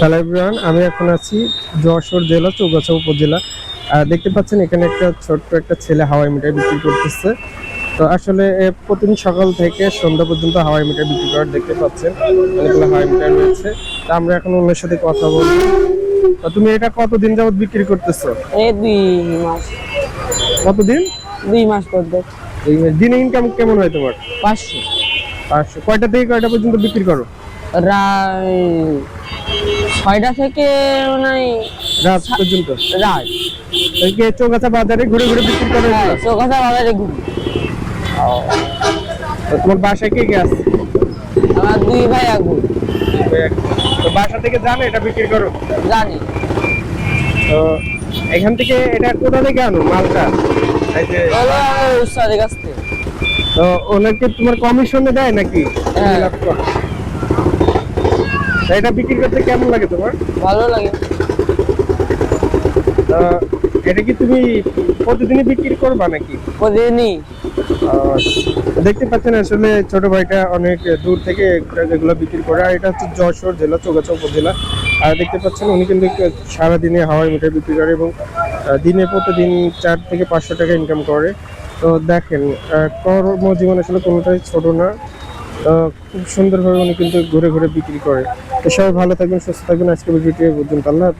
Hello everyone আমি এখন আছি যশোর জেলা চৌগাছা উপজেলা। দেখতে পাচ্ছেন এখানে একটা ছোট্ট একটা ছেলে হাওয়াই মিঠাই বিক্রি করতেছে। তো আসলে প্রতিদিন সকাল থেকে সন্ধ্যা পর্যন্ত হাওয়াই মিঠাই বিক্রি করার দেখতে পাচ্ছেন অনেকগুলো হাওয়াই মিঠাই রয়েছে। তো আমরা এখন ওনার সাথে কথা বলব। তো তুমি এটা কতদিন যাবত বিক্রি করতেছো? এই দুই মাস। কতদিন? দুই মাস করবে এই দিনে ইনকাম কেমন হয় তোমার? পাঁচশো। পাঁচশো। কয়টা থেকে কয়টা পর্যন্ত বিক্রি করো? ছয়টা থেকে মানে রাত পর্যন্ত? রাত। যে চৌগাছা বাজারে ঘুরে ঘুরে বিক্রি করো হ্যাঁ? চৌকাছা বাজারে ঘুরি। তোমার বাসায় কে কে আছে? আমার দুই ভাই আগুন তো বাসা থেকে জানো এটা বিক্রি করো? জানি। তো এখান থেকে এটা কোথা থেকে আনো মালটা? তো ওনাকে তোমার কমিশনে দেয় নাকি? হ্যাঁ। এটা বিক্রি করতে কেমন লাগে তোমার? ভালো লাগে। এটা কি তুমি প্রতিদিনই বিক্রি করবা নাকি? প্রতিদিনই। দেখতে পাচ্ছেন আসলে ছোট ভাইটা অনেক দূর থেকে এগুলো বিক্রি করে আর এটা হচ্ছে যশোর জেলা চৌগাছা উপজেলা। আর দেখতে পাচ্ছেন উনি কিন্তু সারাদিনে হাওয়াই মিঠাই বিক্রি করে এবং দিনে প্রতিদিন চার থেকে পাঁচশো টাকা ইনকাম করে। তো দেখেন কর্মজীবন আসলে কোনোটাই ছোট না। খুব সুন্দরভাবে উনি কিন্তু ঘুরে ঘুরে বিক্রি করে। তো সবাই ভালো থাকবেন, সুস্থ থাকবেন। আজকে ভিডিওটি পর্যন্ত। আল্লাহ।